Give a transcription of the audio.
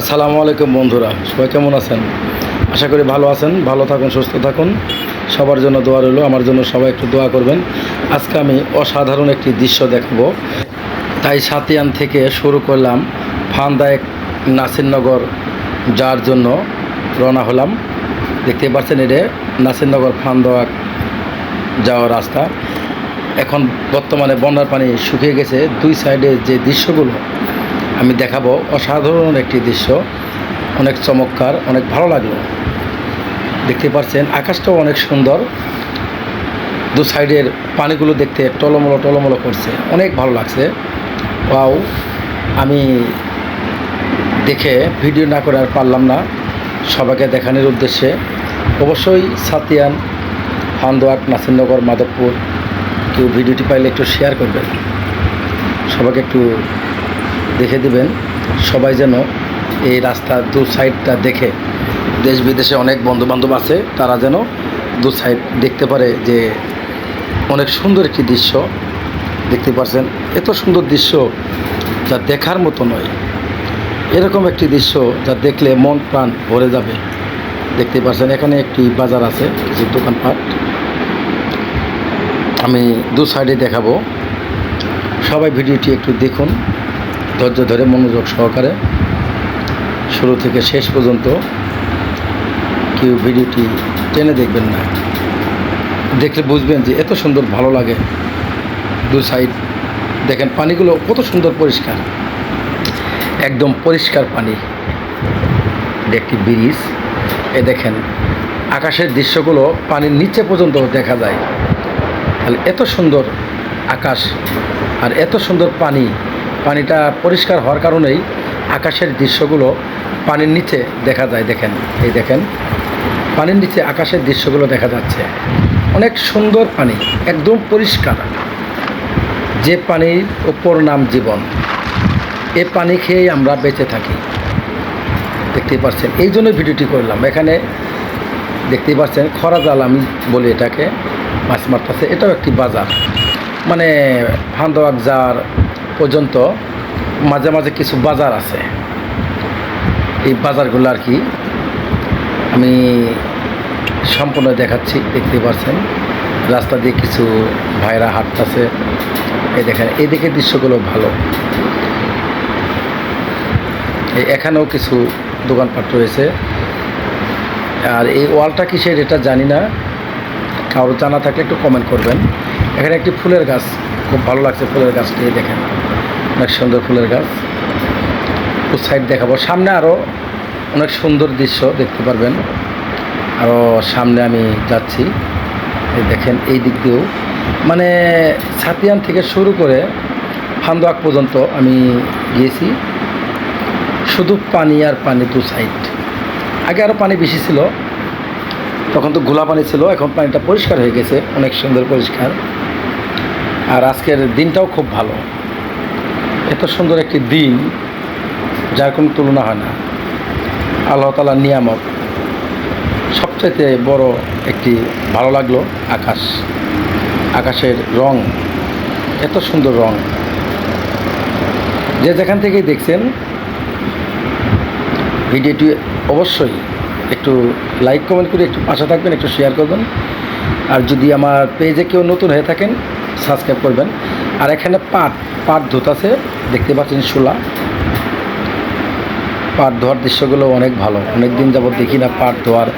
আসসালামু আলাইকুম বন্ধুরা, সবাই কেমন আছেন? আশা করি ভালো আছেন, ভালো থাকুন, সুস্থ থাকুন। সবার জন্য দোয়া রইল, আমার জন্য সবাই একটু দোয়া করবেন। আজকে আমি অসাধারণ একটি দৃশ্য দেখাবো। তাই সাতিয়ান থেকে শুরু করলাম ফান্দায়ক নাসিরনগর যার জন্য রওনা হলাম। দেখতে পাচ্ছেন এটা নাসিরনগর ফান্দাক যাওয়ার রাস্তা। এখন বর্তমানে বন্যার পানি শুকিয়ে গেছে। দুই সাইডে যে দৃশ্যগুলো আমি দেখাবো অসাধারণ একটি দৃশ্য। অনেক চমৎকার, অনেক ভালো লাগল। দেখতে পাচ্ছেন, আকাশটাও অনেক সুন্দর। দু সাইডের পানিগুলো দেখতে টলমলো টলমলো করছে। অনেক ভালো লাগছে। ওয়াও, আমি দেখে ভিডিও না করে আর পারলাম না সবাইকে দেখানোর উদ্দেশ্যে। অবশ্যই সাতিয়ান হান্দোয়াট নাসিরনগর, মাধবপুর, কেউ ভিডিওটি পাইলে একটু শেয়ার করবেন। সবাইকে একটু দেখে দিবেন। সবাই যেন এই রাস্তার দু সাইডটা দেখে। দেশ বিদেশে অনেক বন্ধু বান্ধব আছে, তারা যেন দু সাইড দেখতে পারে যে অনেক সুন্দর একটি দৃশ্য। দেখতে পাচ্ছেন এত সুন্দর দৃশ্য যা দেখার মতো নয়। এরকম একটি দৃশ্য যা দেখলে মন প্রাণ ভরে যাবে। দেখতে পাচ্ছেন এখানে একটি বাজার আছে, কিছু দোকানপাট। আমি দু সাইডে দেখাবো। সবাই ভিডিওটি একটু দেখুন। ধৈর্য ধরে মনোযোগ সহকারে শুরু থেকে শেষ পর্যন্ত কেউ ভিডিওটি টেনে দেখবেন না। দেখলে বুঝবেন যে এত সুন্দর ভালো লাগে। দু সাইড, দেখেন পানিগুলো কত সুন্দর পরিষ্কার। একদম পরিষ্কার পানি। একটি ব্রিজ। এ দেখেন, আকাশের দৃশ্যগুলো পানির নিচে পর্যন্ত দেখা যায়। তাহলে এত সুন্দর আকাশ আর এত সুন্দর পানি পানিটা পরিষ্কার হওয়ার কারণেই আকাশের দৃশ্যগুলো পানির নিচে দেখা যায়। দেখেন, এই দেখেন, পানির নিচে আকাশের দৃশ্যগুলো দেখা যাচ্ছে। অনেক সুন্দর পানি, একদম পরিষ্কার। যে পানির ওপর নাম জীবন, এ পানি খেয়েই আমরা বেঁচে থাকি। দেখতেই পাচ্ছেন, এই জন্য ভিডিওটি করলাম। এখানে দেখতেই পাচ্ছেন, খরা জাল আমি বলি এটাকে, মাছ মারতেছে। এটাও একটি বাজার। মানে হান্দোয়াক যার পর্যন্ত মাঝে মাঝে কিছু বাজার আছে। এই বাজারগুলো আর কি আমি সম্পূর্ণ দেখাচ্ছি, দেখতে পাচ্ছেন। রাস্তা দিয়ে কিছু ভাইরা হাঁটতেছে। এই দেখেন এই দিকের দৃশ্যগুলো ভালো। এখানেও কিছু দোকানপাট রয়েছে। আর এই ওয়ালটা কিসের এটা জানি না। কারও জানা থাকলে একটু কমেন্ট করবেন। এখানে একটি ফুলের গাছ, খুব ভালো লাগছে ফুলের গাছটি দেখেন। অনেক সুন্দর ফুলের গাছ। ও সাইড দেখাবো। সামনে আরও অনেক সুন্দর দৃশ্য দেখতে পারবেন। আরও সামনে আমি যাচ্ছি। দেখেন, এই দিক দিয়েও। মানে ছাতিয়ান থেকে শুরু করে ফান্দোয়াক পর্যন্ত আমি গিয়েছি। শুধু পানি আর পানি দু সাইড আগে আরও পানি বেশি ছিল। তখন তো ঘোলা পানি ছিল, এখন পানিটা পরিষ্কার হয়ে গেছে। অনেক সুন্দর পরিষ্কার। আর আজকের দিনটাও খুব ভালো। এত সুন্দর একটি দিন, যার কোনো তুলনা হয় না। আল্লাহ তালার নিয়ামক সবচাইতে বড় একটি ভালো লাগল আকাশ। আকাশের রং, এত সুন্দর রং। যে যেখান থেকেই দেখছেন, ভিডিওটি অবশ্যই একটু লাইক কমেন্ট করে একটু পাশে থাকবেন, একটু শেয়ার করবেন। আর যদি আমার পেজে কেউ নতুন হয়ে থাকেন, সাবস্ক্রাইব করবেন। আর এখানে পাট পাট ধুতাছে দেখতে পাচ্ছেন শোলা। পাট ধোয়ার দৃশ্যগুলো অনেক ভালো। অনেকদিন যাবত দেখি না পাট ধোয়ার